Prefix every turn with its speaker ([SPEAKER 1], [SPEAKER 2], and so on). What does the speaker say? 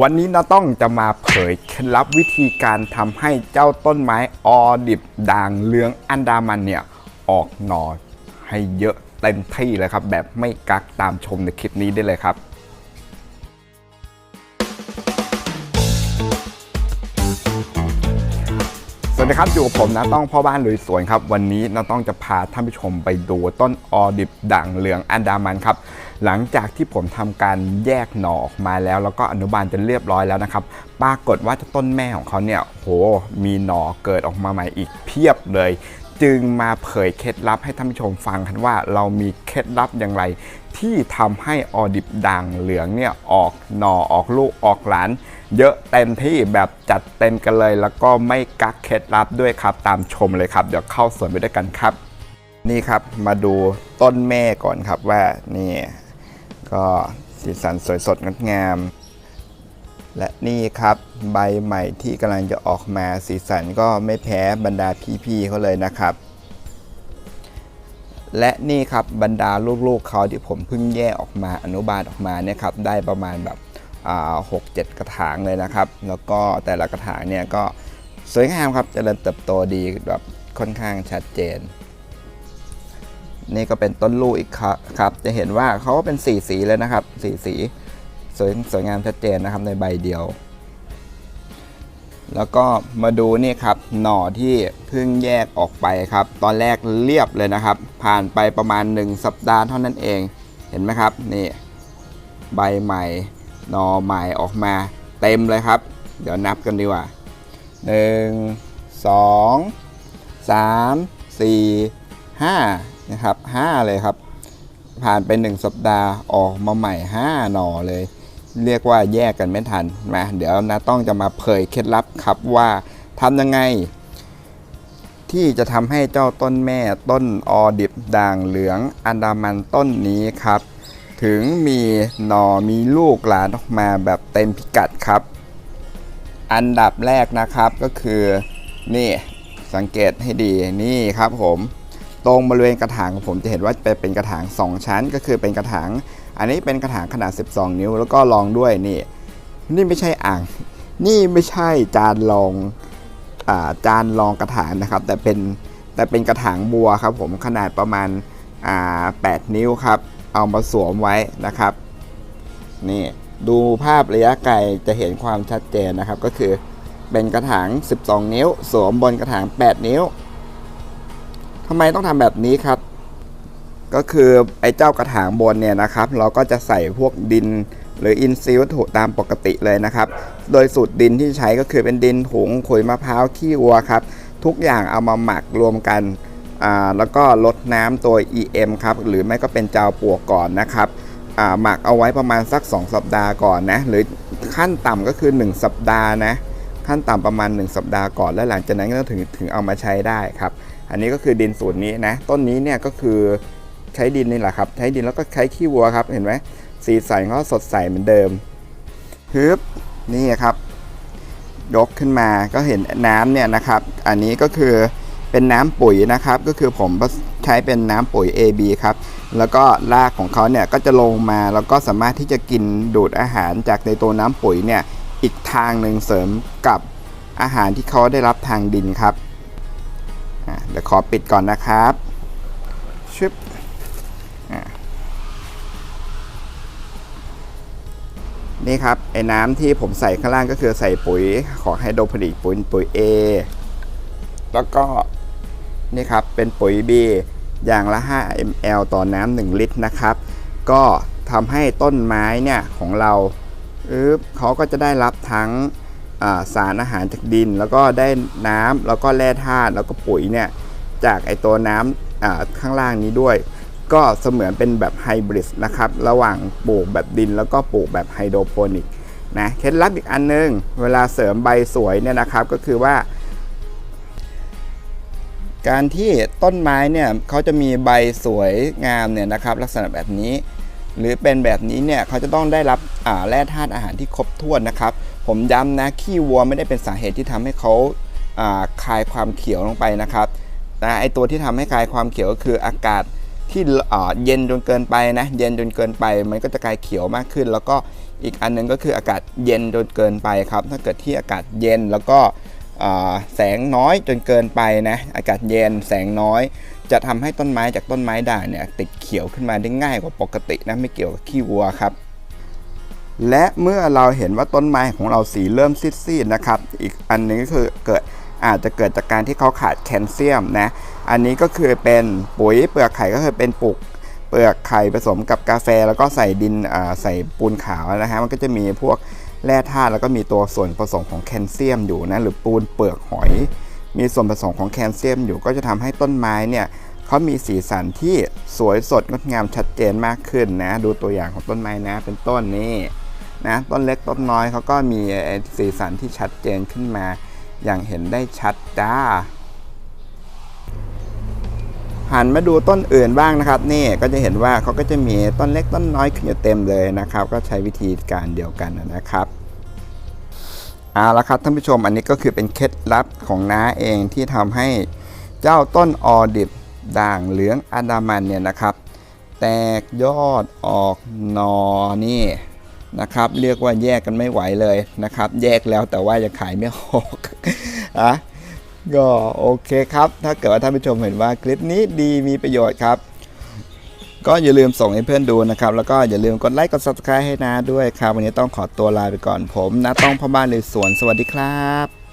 [SPEAKER 1] วันนี้เราต้องจะมาเผยเคล็ดลับวิธีการทำให้เจ้าต้นไม้ออดิบด่างเลืองอันดามันเนี่ย ออกหน่อให้เยอะเต็มที่เลยครับ แบบไม่กักตามชมในคลิปนี้ได้เลยครับ วัสดีครับอยู่กับผมนะต้องพ่อบ้านลุยสวนครับ วันนี้เราต้องจะพาท่านผู้ชมไปดูต้นออดิบด่างเหลืองอันดามันครับ หลังจากที่ผมทำการแยกหน่อออกมาแล้ว แล้วก็อนุบาลจนเรียบร้อยแล้วนะครับ ปรากฏว่าต้นแม่ของเขาเนี่ยโหมีหน่อเกิดออกมาใหม่อีกเพียบเลย จึงมาเผยเคล็ดลับให้ท่านผู้ชมฟังกันว่าเรามีเคล็ดลับอย่างไร ที่ทำให้ออดิบด่างเหลืองเนี่ยออกหน่อออกลูกออกหลาน เยอะเต็มที่แบบจัดเต็มกันเลย แล้วก็ไม่กักเคล็ดลับด้วยครับ ตามชมเลยครับ เดี๋ยวเข้าสวนไปด้วยกันครับ นี่ครับมาดูต้นแม่ก่อนครับว่านี่ก็สีสันสวยสดงดงาม และนี่ครับใบใหม่ที่กำลังจะออกมาสีสันก็ไม่แพ้บรรดาพี่ๆเขาเลยนะครับ และนี่ครับบรรดาลูกๆเขาที่ผมเพิ่งแยกออกมาอนุบาลออกมาเนี่ยครับได้ประมาณแบบหกเจ็ดกระถางเลยนะครับ แล้วก็แต่ละกระถางเนี่ยก็สวยงามครับจเจริญเติบโตดีแบบค่อนข้างชัดเจน นี่ก็เป็นต้นลูกอีกครับครับจะเห็นว่าเขาก็เป็นสีสีเลยนะครับสีสี สวยสวยงามชัดเจนนะครับในใบเดียว แล้วก็มาดูนี่ครับหน่อที่เพิ่งแยกออกไปครับ ตอนแรกเรียบเลยนะครับ ผ่านไปประมาณ 1 สัปดาห์เท่านั้นเองเห็นไหมครับนี่ใบใหม่หน่อใหม่ออกมาเต็มเลยครับ เดี๋ยวนับกันดีกว่า 1 2 3 4 5นะครับ5เลยครับ ผ่านไป 1 สัปดาห์ออกมาใหม่ 5 หน่อเลย เรียกว่าแยกกันไม่ทันมาเดี๋ยวนะต้องจะมาเผยเคล็ดลับครับว่าทำยังไง ที่จะทำให้เจ้าต้นแม่ต้นออดิบด่างเหลืองอันดามันต้นนี้ครับ ถึงมีหน่อมีลูกหลานออกมาแบบเต็มพิกัดครับ อันดับแรกนะครับก็คือนี่สังเกตให้ดีนี่ครับผม ตรงบริเวณกระถางของผมจะเห็นว่าเป็นกระถาง 2 ชั้นก็คือเป็นกระถาง อันนี้เป็นกระถางขนาด 12 นิ้ว แล้วก็รองด้วยนี่ นี่ไม่ใช่อ่าง นี่ไม่ใช่จานรองอ่าจานรองกระถางนะครับ แต่เป็นแต่เป็นกระถางบัวครับ ผมขนาดประมาณอ่า8นิ้วครับ เอามาสวมไว้นะครับ นี่ดูภาพระยะไกลจะเห็นความชัดเจนนะครับ ก็คือเป็นกระถาง 12 นิ้ว สวมบนกระถาง 8 นิ้วทำไมต้องทำแบบนี้ครับ ก็คือไอ้เจ้ากระถางบนเนี่ยนะครับ เราก็จะใส่พวกดินหรืออินซีวัตถุตามปกติเลยนะครับ โดยสูตรดินที่ใช้ก็คือเป็นดินถุงขุยมะพร้าวขี้วัวครับ ทุกอย่างเอามาหมักรวมกันแล้วก็ลดน้ำตัว EM ครับหรือไม่ก็เป็นจาวปวกก่อนนะครับหมักเอาไว้ประมาณสัก 2 สัปดาห์ก่อนนะหรือขั้นต่ำก็คือ 1 สัปดาห์นะขั้นต่ำประมาณ 1 สัปดาห์ก่อน แล้วหลังจากนั้นก็ถึงถึงเอามาใช้ได้ครับ อันนี้ก็คือดินสูตรนี้นะต้นนี้เนี่ยก็คือ ใช้ดินนี่แหละครับ ใช้ดินแล้วก็ใช้ขี้วัวครับ เห็นไหมสีสันก็สดใสเหมือนเดิมฮึบนี่ครับ ยกขึ้นมาก็เห็นน้ำเนี่ยนะครับ อันนี้ก็คือเป็นน้ำปุ๋ยนะครับ ก็คือผมใช้เป็นน้ำปุ๋ย AB ครับ แล้วก็รากของเขาเนี่ยก็จะลงมาแล้วก็สามารถที่จะกินดูดอาหารจากในตัวน้ำปุ๋ยเนี่ยอีกทางหนึ่งเสริมกับอาหารที่เขาได้รับทางดินครับเดี๋ยวขอปิดก่อนนะครับชึบ นี่ครับไอ้น้ำที่ผมใส่ข้างล่างก็คือใส่ปุ๋ยของไฮโดรโปนิกปุ๋ยปุ๋ย A แล้วก็นี่ครับเป็นปุ๋ย B อย่างละ 5 ml ต่อน้ำ1ลิตรนะครับ ก็ทำให้ต้นไม้เนี่ยของเราอึบเขาก็จะได้รับทั้งาสารอาหารจากดิน แล้วก็ได้น้ำแล้วก็แร่ธาตุแล้วก็ปุ๋ยเนี่ยจากไอตัวน้ำข้างล่างนี้ด้วย ก็เสมือนเป็นแบบไฮบริดนะครับ ระหว่างปลูกแบบดินแล้วก็ปลูกแบบไฮโดรโปนิกนะเคล็ดลับอีกอันนึง เวลาเสริมใบสวยเนี่ยนะครับก็คือว่า การที่ต้นไม้เนี่ยเขาจะมีใบสวยงามเนี่ยนะครับ ลักษณะแบบนี้ หรือเป็นแบบนี้เนี่ยเขาจะต้องได้รับแร่ธาตุอาหารที่ครบถ้วนนะครับ ผมย้ำนะขี้วัวไม่ได้เป็นสาเหตุที่ทำให้เขาาคายความเขียวลงไปนะครับแต่ไอตัวที่ทำให้คายความเขียวก็คืออากาศ ที่เย็นจนเกินไปนะ เย็นจนเกินไป มันก็จะกลายเขียวมากขึ้น แล้วก็อีกอันหนึงก็คืออากาศเย็นจนเกินไปครับ ถ้าเกิดที่อากาศเย็นแล้วก็แสงน้อยจนเกินไปนะ อากาศเย็นแสงน้อย จะทำให้ต้นไม้จากต้นไม้ด่างเนี่ยติดเขียวขึ้นมาได้ง่ายกว่าปกตินะไม่เกี่ยวกับขี้วัวครับ และเมื่อเราเห็นว่าต้นไม้ของเราสีเริ่มซีดๆนะครับ อีกอันหนึงก็คือเกิดอาจจะเกิดจากการที่เขาขาดแคลเซียมนะ อันนี้ก็คือเป็นปุ๋ยเปลือกไข่ก็คือเป็นปลูกเปลือกไข่ผสมกับกาแฟ แล้วก็ใส่ดินใส่ปูนขาวนะฮะมันก็จะมีพวกแร่ธาตุแล้วก็มีตัวส่วนผสมของแคลเซียมอยู่นะหรือปูนเปลือกหอย มีส่วนผสมของแคลเซียมอยู่ก็จะทำให้ต้นไม้เนี่ยเขามีสีสันที่สวยสดงดงามชัดเจนมากขึ้นนะ ดูตัวอย่างของต้นไม้นะ เป็นต้นนี้นะต้นเล็กต้นน้อยเขาก็มีสีสันที่ชัดเจนขึ้นมา อย่างเห็นได้ชัดจ้า หันมาดูต้นอื่นบ้างนะครับ นี่ก็จะเห็นว่าเขาก็จะมีต้นเล็กต้นน้อยขึ้นอยู่เต็มเลยนะครับ ก็ใช้วิธีการเดียวกันนะครับเอาละครับท่านผู้ชมอันนี้ก็คือเป็นเคล็ดลับของน้าเองที่ทำให้เจ้าต้นออดิบด่างเหลืองอันดามันเนี่ยนะครับ แตกยอดออกนอนี่นะครับ เรียกว่าแยกกันไม่ไหวเลยนะครับ แยกแล้วแต่ว่ายังขายไม่ออกอะ ก็โอเคครับ ถ้าเกิดว่าท่านผู้ชมเห็นว่าคลิปนี้ดีมีประโยชน์ครับ ก็อย่าลืมส่งให้เพื่อนดูนะครับ แล้วก็อย่าลืมกดไลค์กด subscribe ให้นาด้วยครับ วันนี้ต้องขอตัวลาไปก่อนผมนะต้องพ่อบ้านเลยสวนสวัสดีครับ